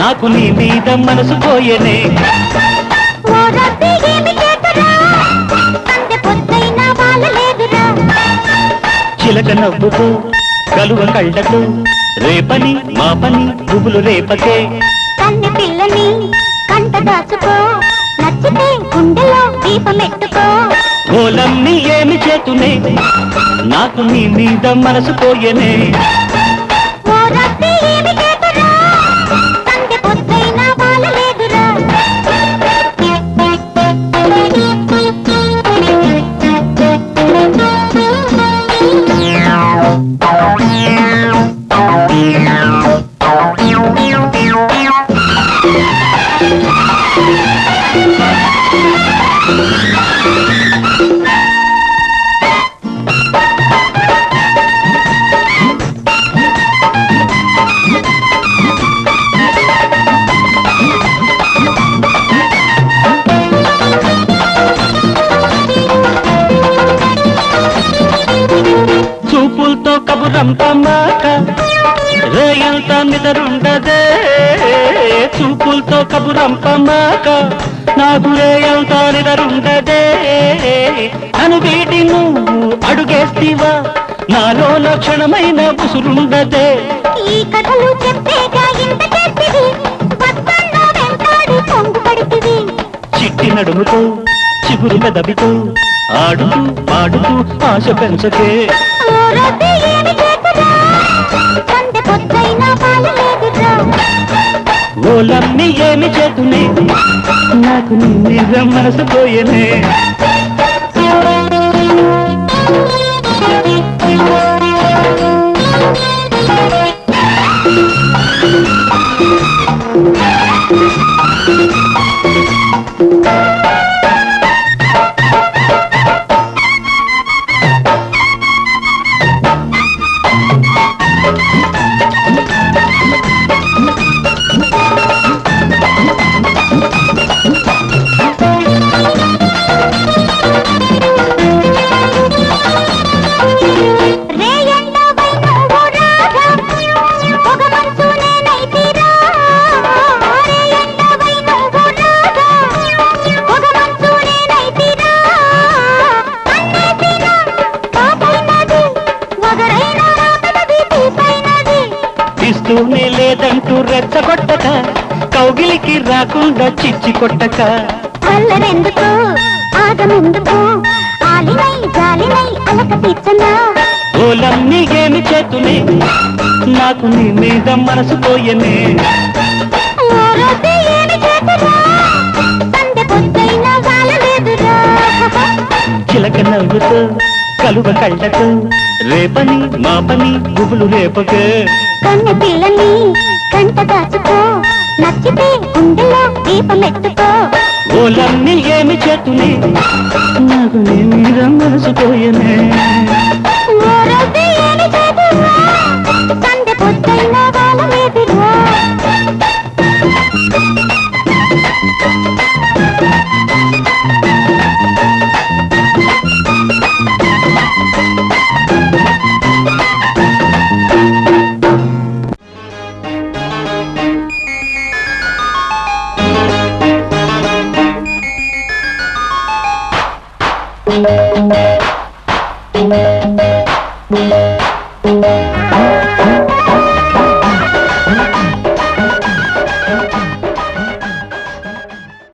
నాకు నీ మీద మనసు పోయనే. చిలక నవ్వుతూ కలువ కళ్ళకు రేపని మా పని పువ్వులు రేపకే. కన్నె పిల్లని కంట దాచుకో నచ్చితే గుండెలో దీపమెట్టుకో. ఏమి చేతునే నాకు నీ మీద మనసు పోయనే. చూపులతో నిదరుండదే చూపులతో కబురంత మాట నాకు రేయంత నిదరుండదే. అను వీటి నువ్వు అడుగేస్తివా నాలో లక్షణమైన ఉసురుండదే. ఈ కథలు చెప్పేగా ఇంత వెంటాడి చిట్టి నడుముతో చిగురు పెదవితో ఆడుతూ పాడుతూ ఆశ పెంచకే. ఓలమ్మి ఏమి చేతునే? నాకు నిజం మీద మనసు పోయనే. రేయండవై ఇస్తూనే లేదంటూ రెచ్చగొట్టక కౌగిలికి రాకుండా చిచ్చి కొట్టక. అల్లరెందుకు? ఆగమెందుకు? ఆలినై జాలినై అలక తీర్చనా? ఓలమ్మి ఏమి చేతునే నాకు నీ మీద మనసు పోయనే. చిలక నవ్వుతూ కలువ కళ్ళకు రేపని మా పని గుబులు రేపకే. కన్నె పిల్లని కంట దాచుకో నచ్చితే గుండెలో దీపమెట్టుకో ఓలమ్మి ఏమి చేతునే నాకు నీ మీద మనసు పోయనే?